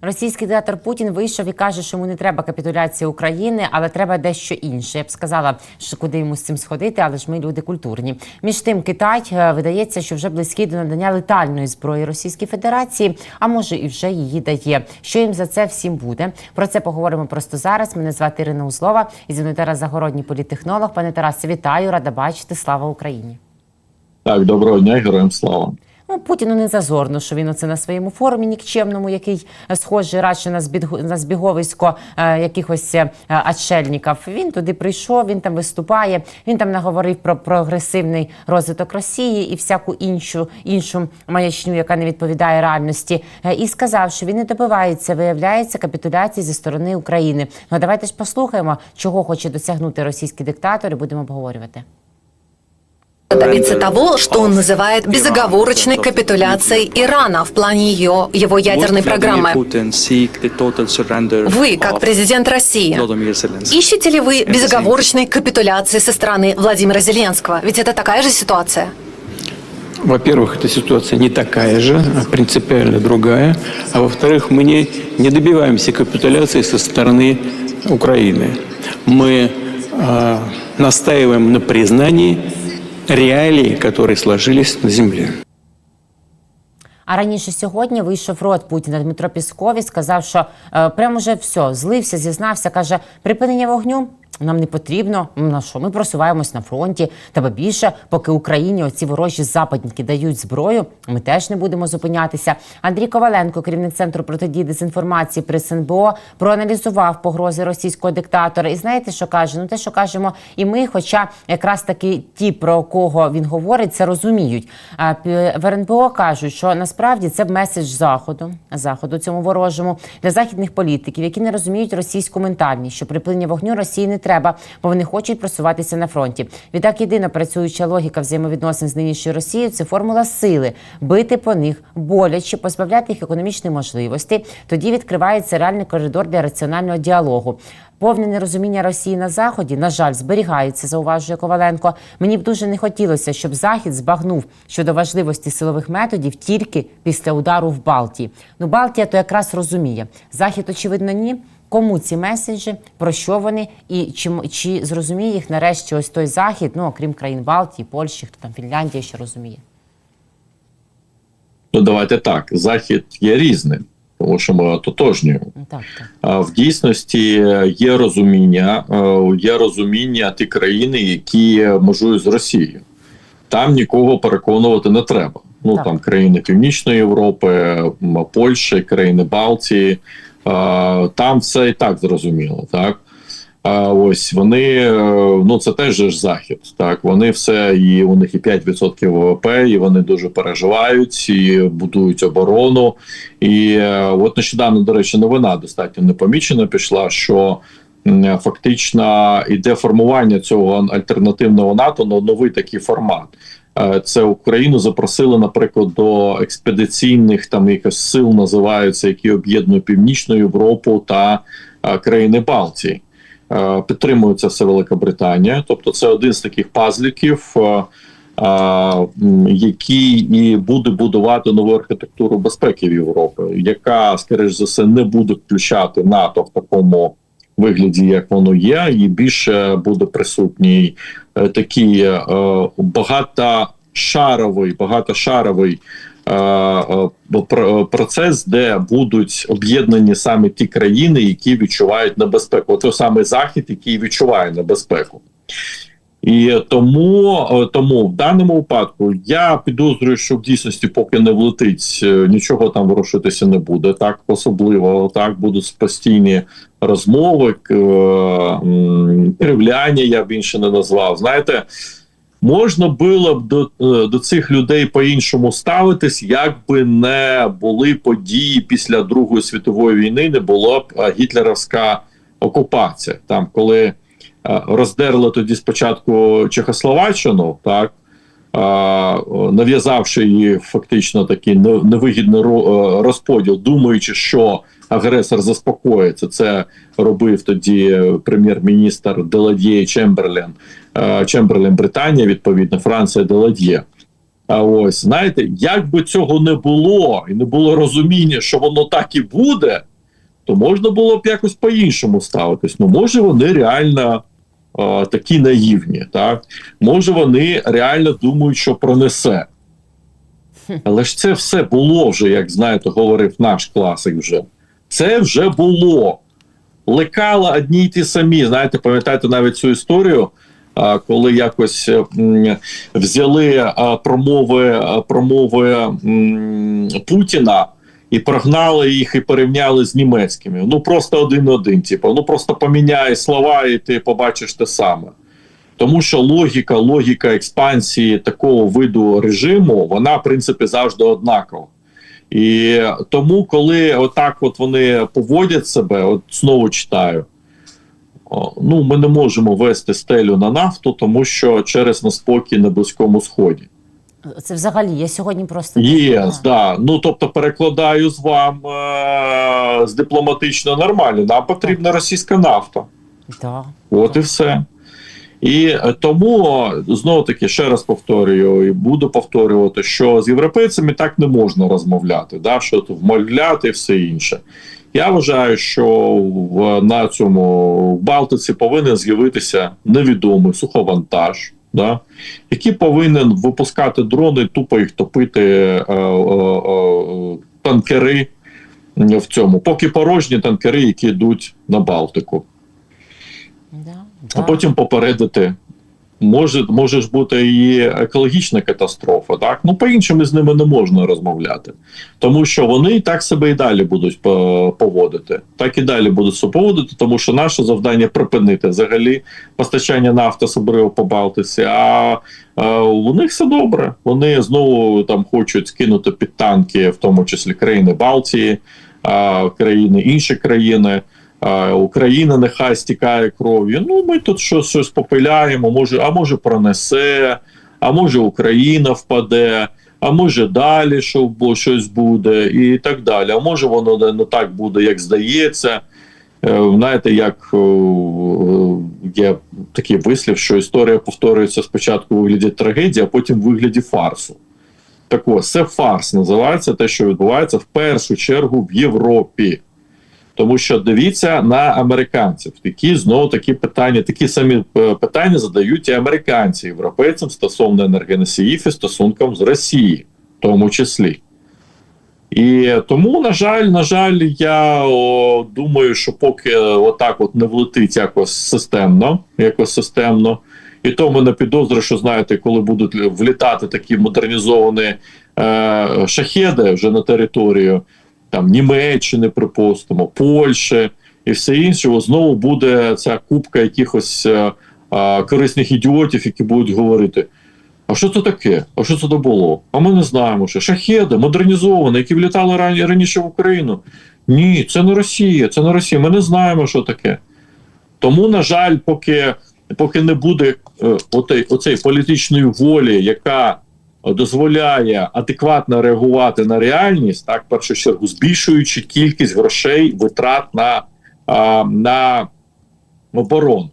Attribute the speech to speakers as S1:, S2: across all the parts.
S1: Російський диктатор Путін вийшов і каже, що йому не треба капітуляції України, але треба дещо інше. Я б сказала, що куди йому з цим сходити, але ж ми люди культурні. Між тим, Китай е, видається, що вже близький до надання летальної зброї Російській Федерації, а може і вже її дає. Що їм за це всім буде? Про це поговоримо просто зараз. Мене звати Ірина Узлова і зі мною Тарас Загородній політтехнолог. Пане Тарасе, вітаю, рада бачити. Слава Україні.
S2: Так, доброго дня, героям слава.
S1: Ну, Путіну не зазорно, що він оце на своєму форумі нікчемному, який е, схожий радше на збіг... на збіговисько е, якихось е, отшельників. Він туди прийшов, він там виступає. Він там наговорив про прогресивний розвиток Росії і всяку іншу іншу маячню, яка не відповідає реальності, е, і сказав, що він не добивається, виявляється капітуляції зі сторони України. Ну давайте ж послухаємо, чого хоче досягнути російський диктатор, і будемо обговорювати.
S3: Добиться того, что он называет безоговорочной капитуляцией Ирана в плане ее, его ядерной программы. Вы, как президент России, ищете ли вы безоговорочной капитуляции со стороны Владимира Зеленского? Ведь это такая же ситуация.
S4: Во-первых, эта ситуация не такая же, а принципиально другая. А во-вторых, мы не, не добиваемся капитуляции со стороны Украины. Мы э, настаиваем на признании реалий, которые сложились на земле.
S1: А раніше сьогодні вийшов рот Путіна Дмитро Пісков і сказав, що е, прямо вже все, злився, зізнався. каже, припинення вогню. Нам не потрібно. На що? Ми просуваємось на фронті. Та більше, поки Україні оці ворожі западники дають зброю, ми теж не будемо зупинятися. Андрій Коваленко, керівник центру протидії дезінформації при СНБО, проаналізував погрози російського диктатора. І знаєте, що каже? Ну те, що кажемо, і ми, хоча якраз таки ті, про кого він говорить, це розуміють. А в РНБО кажуть, що насправді це меседж заходу, заходу цьому ворожому для західних політиків, які не розуміють російську ментальність, що припинення вогню Росії не треба, бо вони хочуть просуватися на фронті. Відтак єдина працююча логіка взаємовідносин з нинішньою Росією це формула сили бити по них боляче, позбавляти їх економічної можливості. Тоді відкривається реальний коридор для раціонального діалогу. Повне нерозуміння Росії на заході, на жаль, зберігається, зауважує Коваленко. Мені б дуже не хотілося, щоб Захід збагнув щодо важливості силових методів тільки після удару в Балтії. Ну, Балтія то якраз розуміє. Захід, очевидно, ні. Кому ці меседжі, про що вони, і чи, чи зрозуміє їх нарешті ось той захід, ну окрім країн Балтії, Польщі, хто там Фінляндія ще розуміє.
S2: Ну давайте так. Захід є різним, тому що ми ототожнюємо.
S1: Ну, Так, так.
S2: А в дійсності є розуміння, е, є розуміння ті країни, які межують з Росією. Там нікого переконувати не треба. Ну
S1: Так.
S2: там країни Північної Європи, Польщі, країни Балтії. Там все і так зрозуміло, так. Ось вони, е, ну це теж ж захід. Так вони все, і у них і 5% ВВП, і вони дуже переживають і будують оборону. І е, от нещодавно, до речі, новина достатньо непомічена пішла, що фактично іде формування цього альтернативного НАТО на новий такий формат. Е, Це Україну запросили, наприклад, до експедиційних там якось сил називаються, які об'єднують Північну Європу та е, країни Балтії. Е, Підтримує це все Велика Британія. Тобто, це один з таких пазліків, який і буде будувати нову архітектуру безпеки в Європі, яка, скоріш за все, не буде включати НАТО в такому вигляді, як воно є, і більше буде присутній е, такий е, багатошаровий, багатошаровий е, е, процес, де будуть об'єднані саме ті країни, які відчувають небезпеку. Той самий захід, який відчуває небезпеку. І тому, е, тому в даному випадку я підозрюю, що в дійсності, поки не влетить, е, нічого там ворушитися не буде. Так особливо так будуть постійні розмови, е, кривляння, я б інше не назвав. Знаєте, можна було б до, до цих людей по-іншому ставитись, якби не були події після Другої світової війни, не було б гітлерівська окупація. Там, коли роздерли тоді спочатку Чехословаччину, так. е, Нав'язавши її фактично такий невигідний е, розподіл, думаючи, що агресор заспокоїться. Це робив тоді е, прем'єр-міністр Деладьє Чемберлен, е, Чемберлен Британія, відповідно, Франція Деладьє. А ось знаєте, як би цього не було, і не було розуміння, що воно так і буде, то можна було б якось по-іншому ставитись. Ну, може, вони реально е, такі наївні, так? Може, вони реально думають, що пронесе. Але ж це все було вже, як знаєте, говорив наш класик вже. Це вже було. Лекала одні й ті самі. Знаєте, пам'ятаєте навіть цю історію, коли якось взяли промови, промови Путіна і прогнали їх і порівняли з німецькими. Ну просто один-один. Типу, ну просто поміняй слова, і ти побачиш те саме. Тому що логіка, логіка експансії такого виду режиму, вона в принципі завжди однакова. І тому, коли отак от вони поводять себе, от знову читаю. Ну, ми не можемо вести стелю на нафту, тому що через неспокій на Близькому Сході.
S1: Це взагалі, я сьогодні просто
S2: Є, да. Ну тобто, перекладаю з вам е- з дипломатично нормально. Нам потрібна російська нафта.
S1: Да.
S2: От і все. І е, тому знову таки ще раз повторюю, і буду повторювати, що з європейцями так не можна розмовляти, да, що вмовляти і все інше. Я вважаю, що в на цьому в Балтиці повинен з'явитися невідомий суховантаж, да, який повинен випускати дрони, тупо їх топити е, е, е, танкери в цьому, поки порожні танкери, які йдуть на Балтику
S1: Да.
S2: а потім попередити. Може, може ж бути і екологічна катастрофа, так? Ну, по-іншому з ними не можна розмовляти. Тому що вони так себе і далі будуть поводити. Так і далі будуть себе поводити, тому що наше завдання припинити взагалі постачання нафти особливо по Балтиці. А, а у них все добре. Вони знову там хочуть скинути під танки, в тому числі країни Балтії, а, країни інші країни. Україна нехай стікає кров'ю. Ну, ми тут щось, щось попиляємо, може, а може пронесе, а може Україна впаде, а може далі що, щось буде, і так далі. А може воно не, так буде, як здається. Е, Знаєте, як е, є такий вислів, що історія повторюється спочатку у вигляді трагедії, а потім в вигляді фарсу. Так ось, це фарс називається те, що відбувається в першу чергу в Європі. Тому що дивіться на американців, які знову такі питання, такі самі е, питання задають і американці європейцям стосовно енергоносіїв і стосункам з Росією, в тому числі. І тому, на жаль, на жаль, я о, думаю, що поки отак от не влетить якось системно, якось системно, і то мене підозрює, що знаєте, коли будуть влітати такі модернізовані е, шахеди вже на територію там Німеччини, припустимо, Польщі і все інше, знову буде ця купка якихось е, е, корисних ідіотів, які будуть говорити. А що це таке? А що це було? А ми не знаємо, що шахеди модернізовані, які влітали рані, раніше в Україну. Ні, це не Росія, це не Росія. Ми не знаємо, що таке. Тому, на жаль, поки, поки не буде е, отей, оцей політичної волі, яка дозволяє адекватно реагувати на реальність, так, в першу чергу, збільшуючи кількість грошей витрат на, на оборону.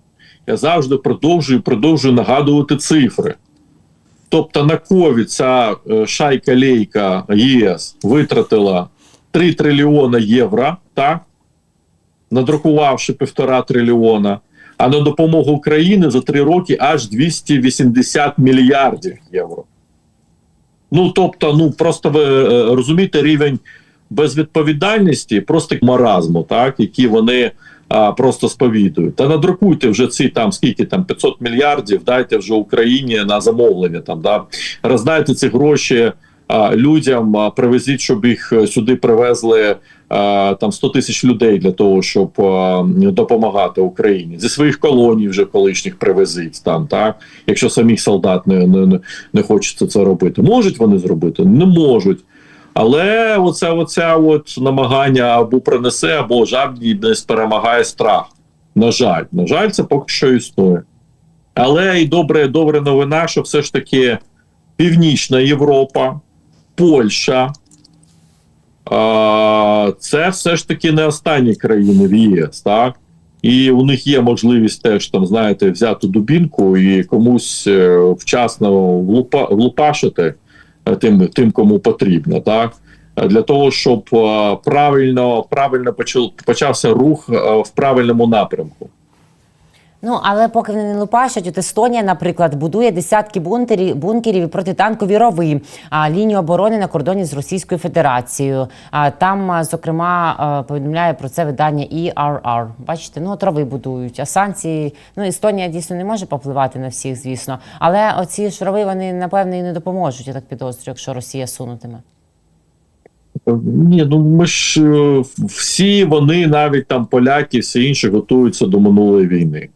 S2: Я завжди продовжую продовжую нагадувати цифри. Тобто на ковід ця е, шайка лейка ЄС витратила 3 трильйона євро, так? надрукувавши півтора трильйона, а на допомогу Україні за три роки аж 280 мільярдів євро. Ну тобто, ну просто ви е, розумієте рівень безвідповідальності, просто маразму, так, які вони а, просто сповідують. Та надрукуйте вже ці там скільки там 500 мільярдів, дайте вже Україні на замовлення. Там да роздайте ці гроші а, людям, а, привезіть, щоб їх е, сюди привезли там 100 тисяч людей для того, щоб допомагати Україні зі своїх колоній вже колишніх привезіть там, так якщо самих солдат не, не, не, хочеться це робити, можуть вони зробити? Не можуть. Але оце, оце от намагання або принесе, або жадність перемагає страх. На жаль, на жаль, це поки що існує. Але і добре, добре новина, що все ж таки Північна Європа, Польща. Це все ж таки не останні країни в ЄС, так? І у них є можливість теж там, знаєте, взяти дубінку і комусь е, вчасно влупа, влупашити е, тим, тим кому потрібно, так для того, щоб е, правильно правильно почав, почався рух в правильному напрямку.
S1: Ну але поки вони не лупашать, от Естонія, наприклад, будує десятки бункерів, бункерів і протитанкові рови, а лінію оборони на кордоні з Російською Федерацією. А там, зокрема, повідомляє про це видання ERR. Бачите, ну от рови будують. А санкції, ну Естонія дійсно не може попливати на всіх, звісно. Але оці ж рови вони напевне і не допоможуть. Я так підозрюю, якщо Росія сунутиме.
S2: Ні, ну ми ж е, всі вони, навіть там поляки, всі інші готуються до минулої війни.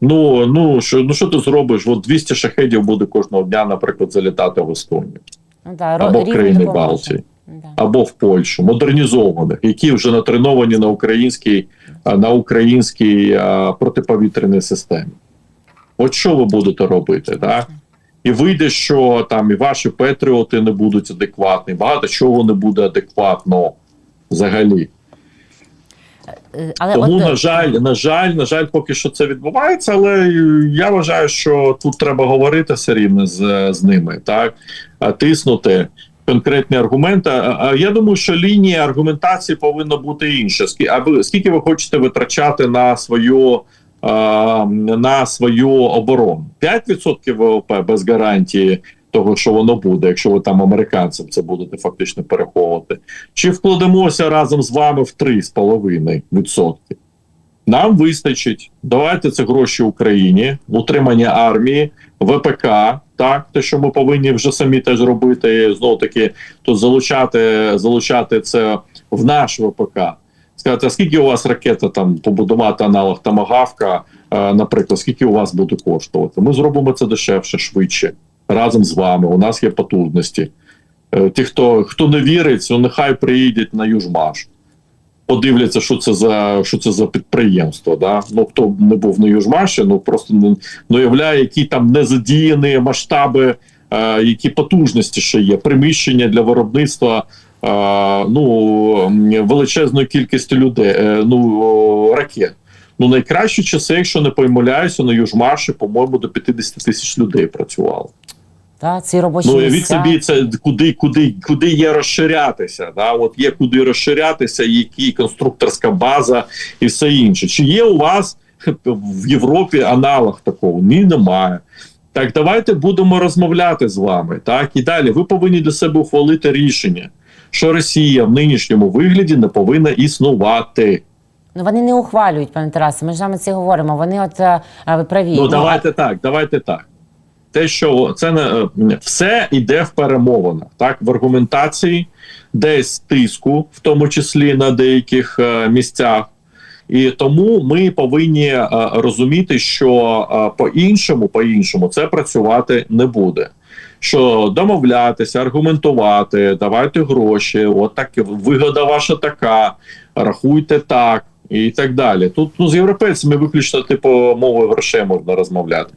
S2: Ну, ну що, ну що ти зробиш? От 200 шахедів буде кожного дня, наприклад, залітати в Естонію
S1: Ну да,
S2: або в країни. Балтії,
S1: Да.
S2: або в Польщу, модернізованих, які вже натреновані на українській, на українській а, протиповітряній системі. От що ви будете робити, так? І вийде, що там і ваші патріоти не будуть адекватні, багато чого не буде адекватно взагалі.
S1: Але
S2: Тому,
S1: от,
S2: на жаль, на жаль, на жаль, поки що це відбувається, але я вважаю, що тут треба говорити все рівно з, з ними, так тиснути конкретні аргументи. А я думаю, що лінія аргументації повинна бути інша. А ви скільки ви хочете витрачати на свою на свою оборону? 5% ВВП без гарантії. Того, що воно буде, якщо ви там американцям це будете фактично переховувати, чи вкладемося разом з вами в 3,5%? Нам вистачить. Давайте це гроші Україні, утримання армії, ВПК. Так, те, що ми повинні вже самі теж робити. Знову таки, тут залучати, залучати це в наш ВПК. Сказати, а скільки у вас ракета там побудувати аналог Тамагавка, е, наприклад, скільки у вас буде коштувати? Ми зробимо це дешевше, швидше, разом з вами. У нас є потужності. Е, Ті, хто, хто не вірить, ну нехай приїдуть на Южмаш подивляться, що це за що це за підприємство. Да? Ну хто не був на Южмаші, ну просто не, не уявляє, які там незадіяні масштаби, е, які потужності ще є, приміщення для виробництва. е, Ну величезної кількості людей, е, ну ракет. Ну найкращі часи, якщо не помиляюся, на Южмаші, по-моєму, до 50 тисяч людей працювало.
S1: Та, ці робочі
S2: Ну,
S1: місця.
S2: собі, це куди, куди, куди є розширятися. Да? От є куди розширятися, які конструкторська база і все інше. Чи є у вас в Європі аналог такого? Ні, немає. Так, давайте будемо розмовляти з вами. Так і далі. Ви повинні для себе ухвалити рішення, що Росія в нинішньому вигляді не повинна існувати.
S1: Ну вони не ухвалюють, пане Тарасе. Ми ж з це говоримо. Вони от е, е, ви праві.
S2: Ну давайте так, давайте так. Те, що це не е, все йде в перемовинах, так в аргументації, десь тиску, в тому числі на деяких е, місцях. І тому ми повинні е, розуміти, що е, по-іншому, по-іншому це працювати не буде. Що домовлятися, аргументувати, давайте гроші, от вигода ваша така, рахуйте так і так далі. Тут ну з європейцями виключно типу мовою грошей можна розмовляти.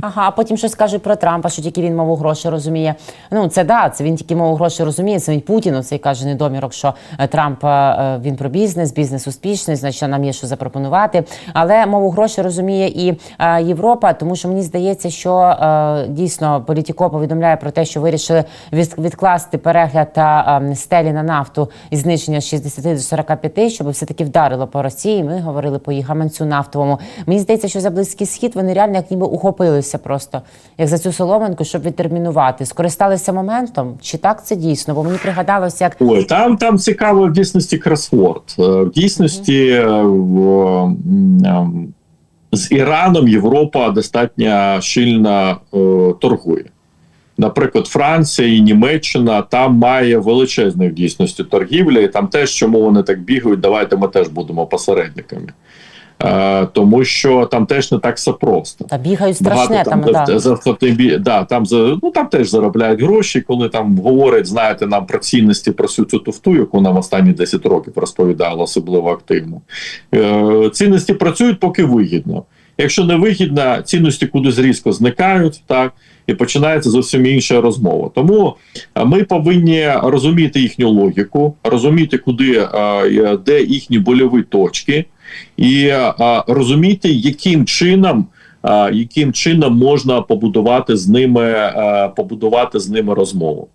S1: Ага, а потім щось кажуть про Трампа, що тільки він мову грошей розуміє. Ну це да, це він тільки мову грошей розуміє. Це він Путін. Цей каже недомірок, що е, Трамп е, він про бізнес, бізнес успішний, значить нам є що запропонувати. Але мову грошей розуміє і е, Європа, тому що мені здається, що е, дійсно політіко повідомляє про те, що вирішили від- відкласти перегляд та е, стелі на нафту і зниження з 60 до 45, щоб все таки вдарило по Росії. Ми говорили по їх гаманцю нафтовому. Мені здається, що за близький схід вони реально як ніби ухопилися просто як за цю соломинку, щоб відтермінувати. Скористалися моментом, чи так це дійсно? Бо мені пригадалося, як
S2: Ой, там, там цікаво в дійсності кросворд. Е, В дійсності е, в, ем, з Іраном Європа достатньо щільно е, торгує. Наприклад, Франція і Німеччина там має величезну в дійсності торгівлі, і там теж чому вони так бігають, давайте ми теж будемо посередниками. Е, тому що там теж не так все просто.
S1: та бігають страшне там.
S2: там,
S1: да.
S2: за, да, там за ну там теж заробляють гроші, коли там говорять, знаєте, нам про цінності про всю цю туфту, яку нам останні 10 років розповідали, особливо активно. Е, цінності працюють, поки вигідно. Якщо не вигідно, цінності кудись різко зникають, так і починається зовсім інша розмова. Тому е, ми повинні розуміти їхню логіку, розуміти, куди де їхні больові точки, і а, розуміти, яким чином а, яким чином можна побудувати з ними е, побудувати з ними розмову.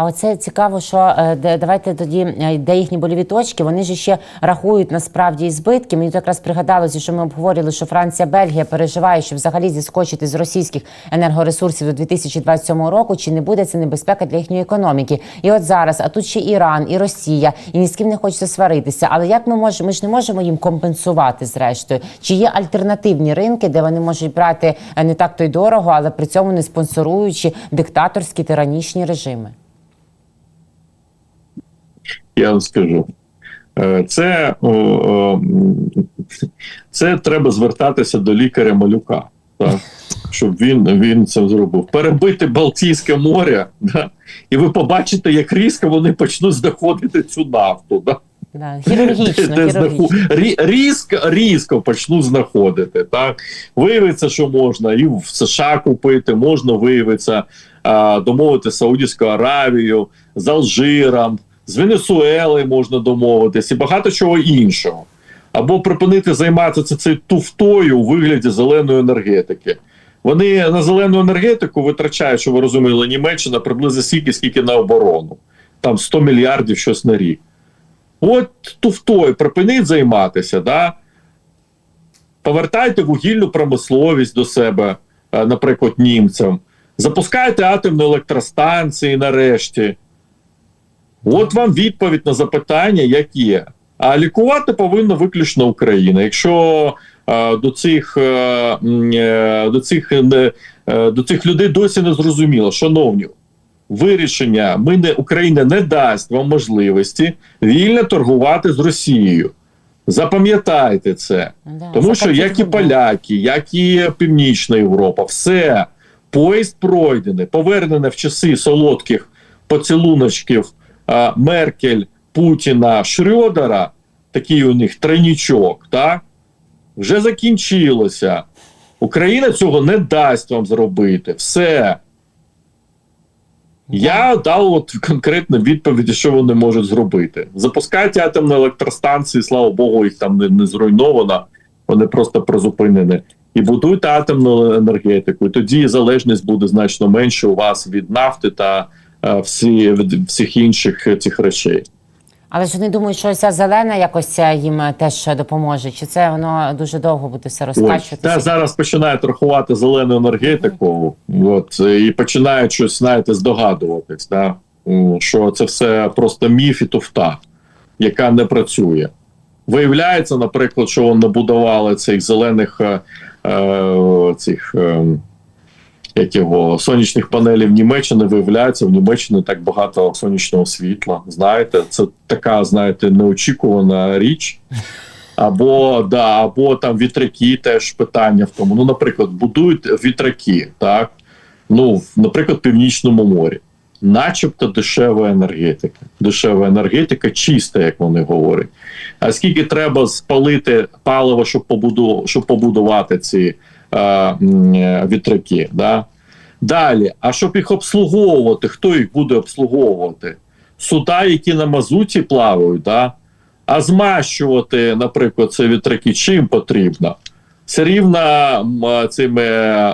S1: А оце цікаво, що е, давайте тоді, е, де їхні боліві точки, вони ж ще рахують насправді і збитки. Мені якраз пригадалося, що ми обговорювали, що Франція, Бельгія переживає, що взагалі зіскочити з російських енергоресурсів до 2027 року, чи не буде це небезпека для їхньої економіки. І от зараз, а тут ще Іран, і Росія, і ні з ким не хочеться сваритися. Але як ми можемо, ми ж не можемо їм компенсувати зрештою? Чи є альтернативні ринки, де вони можуть брати е, не так то й дорого, але при цьому не спонсоруючи диктаторські тиранічні режими?
S2: Я вам скажу. Е, Це, це треба звертатися до лікаря малюка, так? щоб він, він це зробив. Перебити Балтійське море, да? і ви побачите, як різко вони почнуть знаходити цю нафту. Да?
S1: Да, хірургічно,
S2: Де
S1: хірургічно.
S2: знаху- різко, різко почнуть знаходити. Так? Виявиться, що можна і в США купити, можна виявиться а, домовити Саудівську Аравію з Алжиром, з Венесуели можна домовитись і багато чого іншого. Або припинити займатися цією туфтою у вигляді зеленої енергетики. Вони на зелену енергетику витрачають, що ви розуміли, Німеччина приблизно стільки, скільки на оборону. Там 100 мільярдів щось на рік. От туфтою припиніть займатися, да? повертайте вугільну промисловість до себе, е, наприклад, німцям, запускайте атомні електростанції нарешті. От вам відповідь на запитання, як є. А лікувати повинна виключно Україна. Якщо е, до цих е, е, до цих е, е, до цих людей досі не зрозуміло, шановні, вирішення ми не Україна не дасть вам можливості вільно торгувати з Росією. Запам'ятайте це.
S1: Да,
S2: Тому що як і поляки, як і Північна Європа, все поїзд пройдений, повернене в часи солодких поцілуночків а, Меркель, Путіна, Шрёдера, такий у них тройнічок, так? вже закінчилося. Україна цього не дасть вам зробити. Все. Я дав от конкретно відповіді, що вони можуть зробити. Запускають атомні електростанції, слава Богу, їх там не, не зруйновано, вони просто призупинені. І будуйте атомну енергетику. І тоді залежність буде значно менше у вас від нафти та всі, від всіх інших е, цих речей.
S1: Але ж вони думають, що ця зелена якось е, їм е, теж допоможе. Чи це воно дуже довго буде все розкачуватися?
S2: та зараз починають рахувати зелену енергетику, от е, і починають щось, знаєте, здогадуватись, да? що це все просто міф і туфта, яка не працює. Виявляється, наприклад, що вони набудували цих зелених е, е, цих. Е, як його сонячних панелів Німеччини виявляється, в Німеччині так багато сонячного світла. Знаєте, це така, знаєте, неочікувана річ. Або да, або там вітряки теж питання в тому. Ну, наприклад, будують вітряки, так? Ну, наприклад, в Північному морі. Начебто дешева енергетика. Дешева енергетика, чиста, як вони говорять. А скільки треба спалити паливо, щоб побуду, щоб побудувати ці е, е, вітряки? Да? Далі, а щоб їх обслуговувати, хто їх буде обслуговувати? Суда, які на мазуті плавають, да? а змащувати, наприклад, це вітряки чим потрібно? Все рівно цими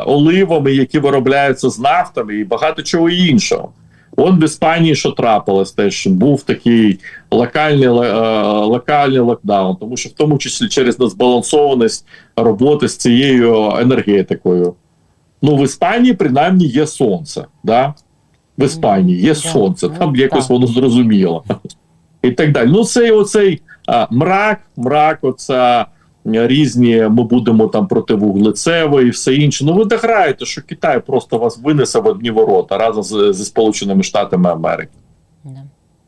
S2: оливами, які виробляються з нафтами, і багато чого іншого. Он в Іспанії, що трапилось, теж був такий локальний, е, локальний локдаун, тому що в тому числі через незбалансованість роботи з цією енергетикою. Ну, в Іспанії принаймні є сонце. Да? В Іспанії є сонце,
S1: ну,
S2: там якось воно зрозуміло. І так далі. Ну, цей оцей а, мрак, мрак, оця різні, ми будемо там проти вуглецевої і все інше. Ну, ви дограєте, що Китай просто вас винесе в одні ворота разом з, зі Сполученими Штатами Америки.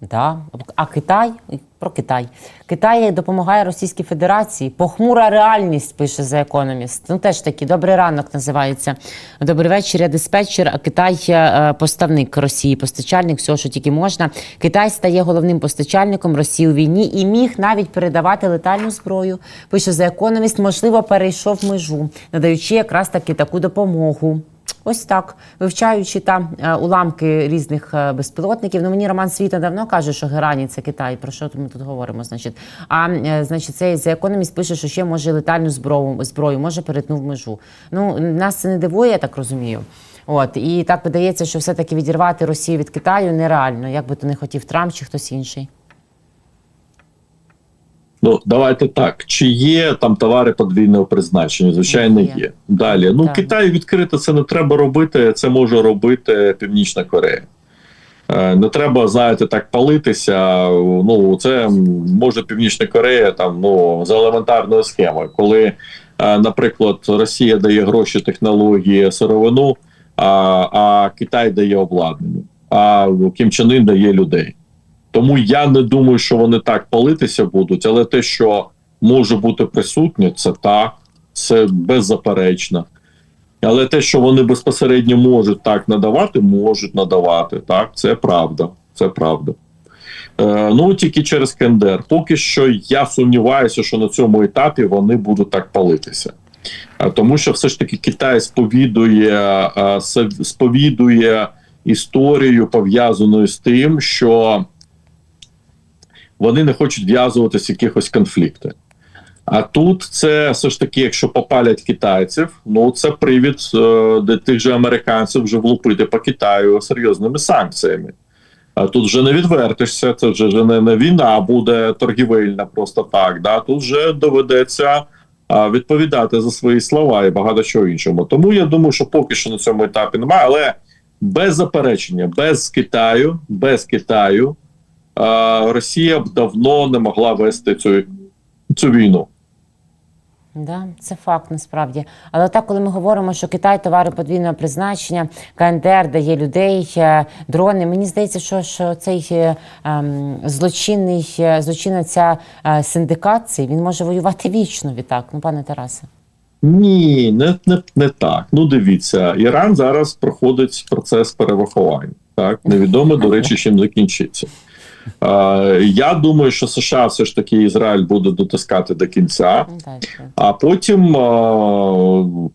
S1: Да. А Китай про Китай. Китай допомагає Російській Федерації. Похмура реальність пише за економіст. Ну теж таки добрий ранок називається. Добрий вечір, я диспетчер. А Китай е, поставник Росії, постачальник, всього, що тільки можна. Китай стає головним постачальником Росії у війні і міг навіть передавати летальну зброю. Пише за економіст, можливо, перейшов межу, надаючи якраз таки таку допомогу. Ось так, вивчаючи там е, уламки різних е, безпілотників. Ну мені Роман Світа давно каже, що Герані це Китай. Про що ми тут говоримо? Значить, а е, значить, цей The Economist пише, що ще може летальну зброю зброю, може перетнув межу. Ну нас це не дивує, я так розумію. От і так видається, що все-таки відірвати Росію від Китаю нереально, як би то не хотів Трамп чи хтось інший.
S2: Ну, давайте так. Чи є там товари подвійного призначення? Звичайно,
S1: Є.
S2: є. Далі. Ну,
S1: Так.
S2: Китай відкрито це не треба робити. Це може робити Північна Корея. Е, Не треба, знаєте, так палитися. Ну, це може Північна Корея там ну за елементарною схемою, коли, е, наприклад, Росія дає гроші, технології, сировину, а, а Китай дає обладнання, а Кім Чен Ын дає людей. Тому я не думаю, що вони так палитися будуть, але те, що може бути присутнє, це так, це беззаперечно. Але те, що вони безпосередньо можуть так надавати, можуть надавати. Так, це правда. Це правда. Е, ну тільки через Кендер. Поки що я сумніваюся, що на цьому етапі вони будуть так палитися. Е, тому що все ж таки Китай сповідує, е, сповідує історію пов'язану з тим, що вони не хочуть в'язуватися в якихось конфлікти. А тут це все ж таки, якщо попалять китайців, ну це привід е, для тих же американців вже влупити по Китаю серйозними санкціями. А тут вже не відвертишся, це вже не, не війна буде торгівельна просто так. Да? Тут вже доведеться а, відповідати за свої слова і багато чого іншого. Тому я думаю, що поки що на цьому етапі немає, але без заперечення, без Китаю, без Китаю Росія б давно не могла вести цю, цю війну.
S1: Да, це факт насправді. Але так, коли ми говоримо, що Китай товари подвійного призначення, КНДР дає людей, е, дрони. Мені здається, що, що цей е, ем, злочинний е, злочинна ця е, синдикат, цей, він може воювати вічно відтак. Ну, пане Тарасе.
S2: Ні, не, не, не так. Ну дивіться, Іран зараз проходить процес перерахування. Так невідомо до речі, чим закінчиться. Я думаю, що США все ж таки Ізраїль буде дотискати до кінця. А потім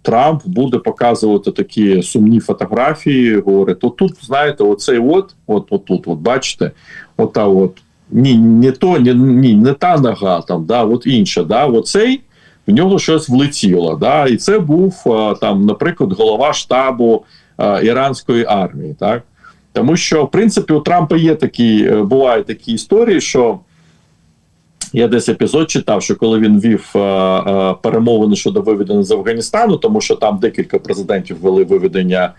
S2: Трамп буде показувати такі сумні фотографії. Говорить: отут, знаєте, оцей от, от, от тут, от бачите, ота от ні, не то, ні, ні, не та нога там, да, от інша, да, оцей. В нього щось влетіло, да, і це був там, наприклад, голова штабу іранської армії, так тому що в принципі у Трампа є такі, е, бувають такі історії, що я десь епізод читав, що коли він вів е, е, перемовини щодо виведення з Афганістану, тому що там декілька президентів вели виведення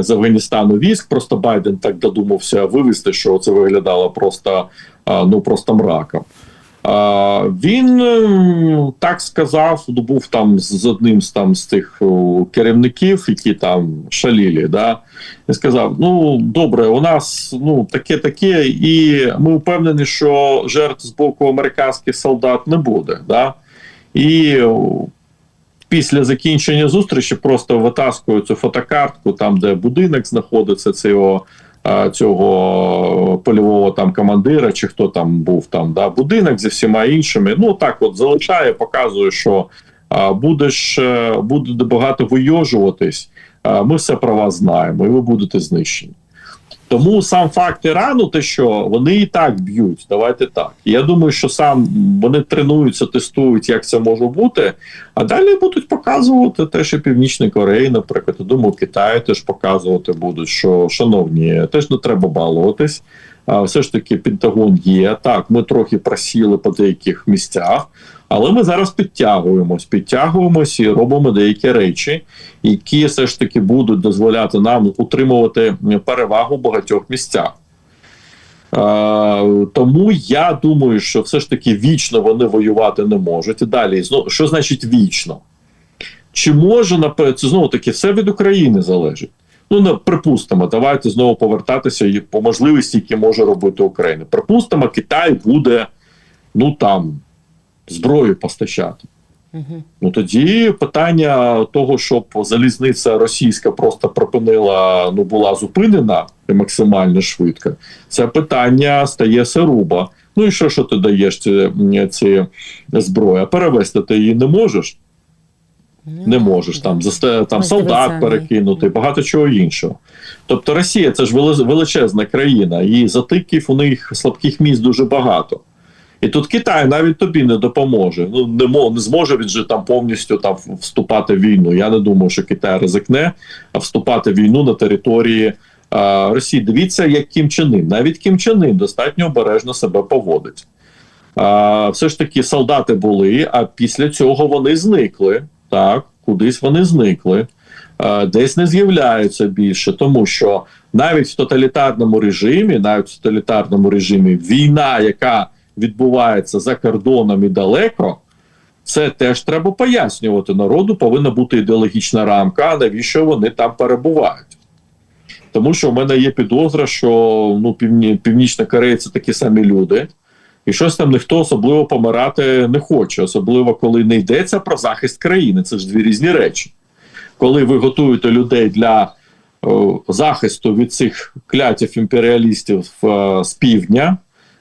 S2: з Афганістану військ. Просто Байден так додумався вивести, що це виглядало просто ну просто мраком. Він ем, так сказав, ну, був там з одним з там з тих керівників, які там шалілі, да, і сказав: Ну добре, у нас ну таке, таке, і ми впевнені, що жертв з боку американських солдат не буде. Да? І після закінчення зустрічі просто витаскую цю фотокартку, там, де будинок знаходиться, цього, цього польового там командира, чи хто там був там, да, будинок зі всіма іншими. Ну так от залишає, показує, що а, будеш е, буде багато вийожуватись. Ми все про вас знаємо, і ви будете знищені. Тому сам факт Ірану, те, що вони і так б'ють, давайте так. Я думаю, що сам вони тренуються, тестують, як це може бути. А далі будуть показувати те, що Північної Кореї, наприклад, я думаю, Китаю теж показувати будуть, що шановні, теж не треба балуватись. А все ж таки, Пентагон є. Так, ми трохи просіли по деяких місцях, але ми зараз підтягуємось, підтягуємось і робимо деякі речі, які все ж таки будуть дозволяти нам утримувати перевагу в багатьох місцях. Е, тому я думаю, що все ж таки вічно вони воювати не можуть. І далі знову що значить вічно? Чи може напе- це знову таки все від України залежить? Ну, не припустимо, давайте знову повертатися і по можливості, які може робити Україна. Припустимо, Китай буде ну там зброю постачати. Ну тоді питання того, щоб залізниця російська просто припинила, ну була зупинена максимально швидко. Це питання стає серуба. Ну і що, що ти даєш ці, ці зброї? А перевести ти її не можеш. Не можеш там засте там солдат перекинути, багато чого іншого. Тобто Росія це ж величезна країна, і затиків у них слабких місць дуже багато. І тут Китай навіть тобі не допоможе. Ну не мо не зможе він же там повністю там вступати в війну. Я не думаю, що Китай ризикне вступати в війну на території а, Росії. Дивіться, як Кім Чен Ын. Навіть Кім Чен Ын достатньо обережно себе поводить. А, все ж таки солдати були, а після цього вони зникли. Так, кудись вони зникли, десь не з'являються більше, тому що навіть в тоталітарному режимі, навіть в тоталітарному режимі, війна, яка відбувається за кордоном і далеко, це теж треба пояснювати народу. Повинна бути ідеологічна рамка, навіщо вони там перебувають. Тому що в мене є підозра, що ну, півні, Північна Корея це такі самі люди, і щось там ніхто особливо помирати не хоче, особливо коли не йдеться про захист країни. Це ж дві різні речі. Коли ви готуєте людей для о, захисту від цих клятів імперіалістів е, з півдня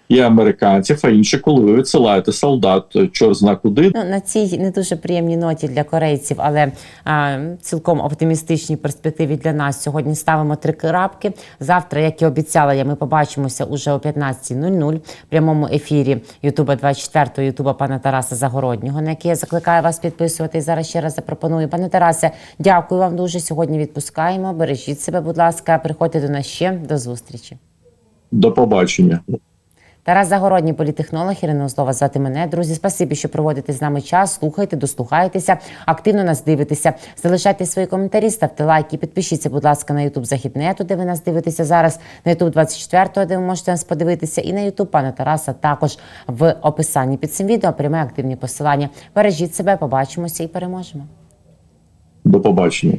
S2: і американців, а інше, коли ви відсилаєте солдат, е, чор зна куди,
S1: Ну, на цій не дуже приємній ноті для корейців, але а, цілком оптимістичній перспективі для нас. Сьогодні ставимо три крапки. Завтра, як і обіцяла, я ми побачимося уже о 15.00 в прямому ефірі Ютуба 24 Ютуба пана Тараса Загороднього, на який я закликаю вас підписувати. Зараз ще раз запропоную. Пане Тарасе, дякую вам дуже. Сьогодні відпускаємо. Бережіть себе, будь ласка, приходьте до нас ще. До зустрічі.
S2: до побачення.
S1: Тарас Загородній, політехнолог, Ірина Озлова звати мене. Друзі, спасибі, що проводите з нами час. Слухайте, дослухайтеся, активно нас дивитеся. Залишайте свої коментарі, ставте лайки, підпишіться, будь ласка, на Ютуб Західнету, де ви нас дивитеся зараз, на Ютуб 24, де ви можете нас подивитися, і на Ютуб пана Тараса також в описанні під цим відео пряме активні посилання. Бережіть себе, побачимося і переможемо.
S2: До побачення.